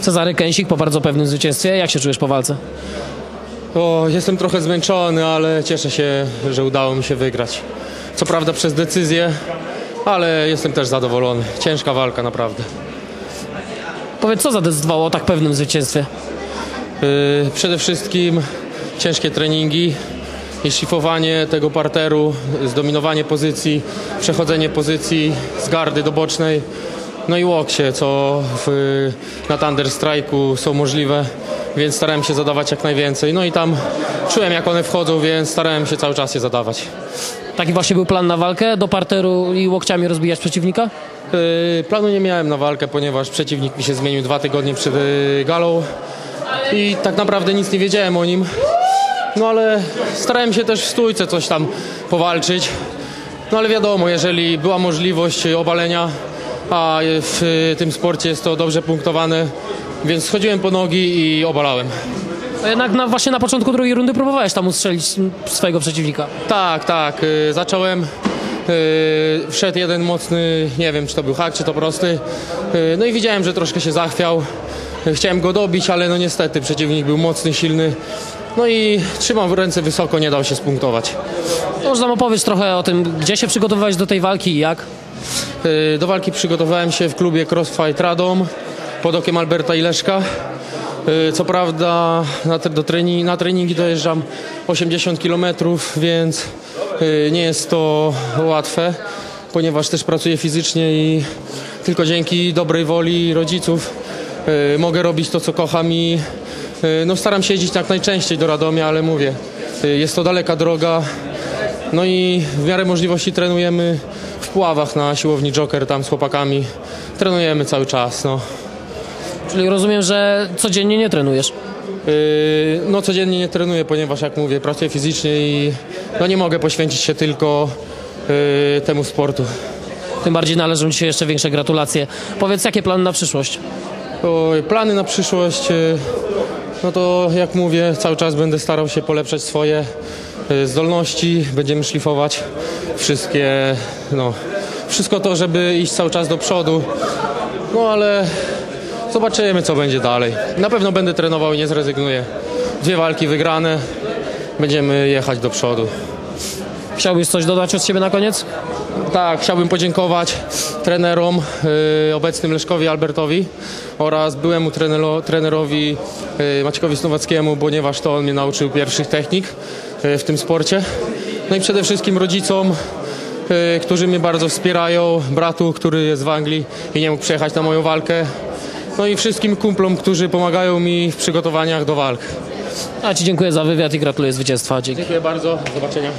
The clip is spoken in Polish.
Cezary Kęsik po bardzo pewnym zwycięstwie. Jak się czujesz po walce? O, jestem trochę zmęczony, ale cieszę się, że udało mi się wygrać. Co prawda przez decyzję, ale jestem też zadowolony. Ciężka walka naprawdę. Powiedz, co zadecydowało o tak pewnym zwycięstwie? Yy, przede wszystkim ciężkie treningi i szlifowanie tego parteru, zdominowanie pozycji, przechodzenie pozycji z gardy do bocznej, no i łokcie, co w, na Thunder Strike'u są możliwe, więc starałem się zadawać jak najwięcej. No i tam czułem jak one wchodzą, więc starałem się cały czas je zadawać. Taki właśnie był plan na walkę? Do parteru i łokciami rozbijać przeciwnika? Yy, Planu nie miałem na walkę, ponieważ przeciwnik mi się zmienił dwa tygodnie przed yy, galą i tak naprawdę nic nie wiedziałem o nim. No ale starałem się też w stójce coś tam powalczyć. No ale wiadomo, jeżeli była możliwość obalenia, a w yy, tym sporcie jest to dobrze punktowane, więc schodziłem po nogi i obalałem. A jednak na, właśnie na początku drugiej rundy próbowałeś tam ustrzelić swojego przeciwnika. Tak, tak. y, Zacząłem. y, Wszedł jeden mocny, nie wiem czy to był hak, czy to prosty. y, No i widziałem, że troszkę się zachwiał. Y, Chciałem go dobić, ale no niestety przeciwnik był mocny, silny. No i trzymał w ręce wysoko, nie dał się spunktować. Może nam opowiedz trochę o tym, gdzie się przygotowywałeś do tej walki i jak? Y, Do walki przygotowałem się w klubie Crossfight Radom pod okiem Alberta i Leszka. Y, Co prawda na, do trening, na treningi dojeżdżam 80 km, więc y, nie jest to łatwe, ponieważ też pracuję fizycznie i tylko dzięki dobrej woli rodziców mogę robić to, co kocham i no, staram się jeździć jak najczęściej do Radomia, ale mówię, jest to daleka droga, no i w miarę możliwości trenujemy w Puławach na siłowni Joker tam z chłopakami. Trenujemy cały czas, no. Czyli rozumiem, że codziennie nie trenujesz. Yy, no codziennie nie trenuję, ponieważ jak mówię, pracuję fizycznie i no nie mogę poświęcić się tylko yy, temu sportu. Tym bardziej należą Ci się jeszcze większe gratulacje. Powiedz, jakie plany na przyszłość? Oj, plany na przyszłość, yy, no to jak mówię, cały czas będę starał się polepszać swoje zdolności, będziemy szlifować wszystkie, no, wszystko to, żeby iść cały czas do przodu, no ale zobaczymy co będzie dalej. Na pewno będę trenował i nie zrezygnuję. Dwie walki wygrane, będziemy jechać do przodu. Chciałbyś coś dodać od siebie na koniec? Tak, chciałbym podziękować trenerom, y, obecnym Leszkowi Albertowi oraz byłemu trenero, trenerowi y, Maćkowi Snowackiemu, ponieważ to on mnie nauczył pierwszych technik w tym sporcie. No i przede wszystkim rodzicom, y, którzy mnie bardzo wspierają, bratu, który jest w Anglii i nie mógł przyjechać na moją walkę. No i wszystkim kumplom, którzy pomagają mi w przygotowaniach do walk. A Ci dziękuję za wywiad i gratuluję zwycięstwa. Dzięki. Dziękuję bardzo, do zobaczenia.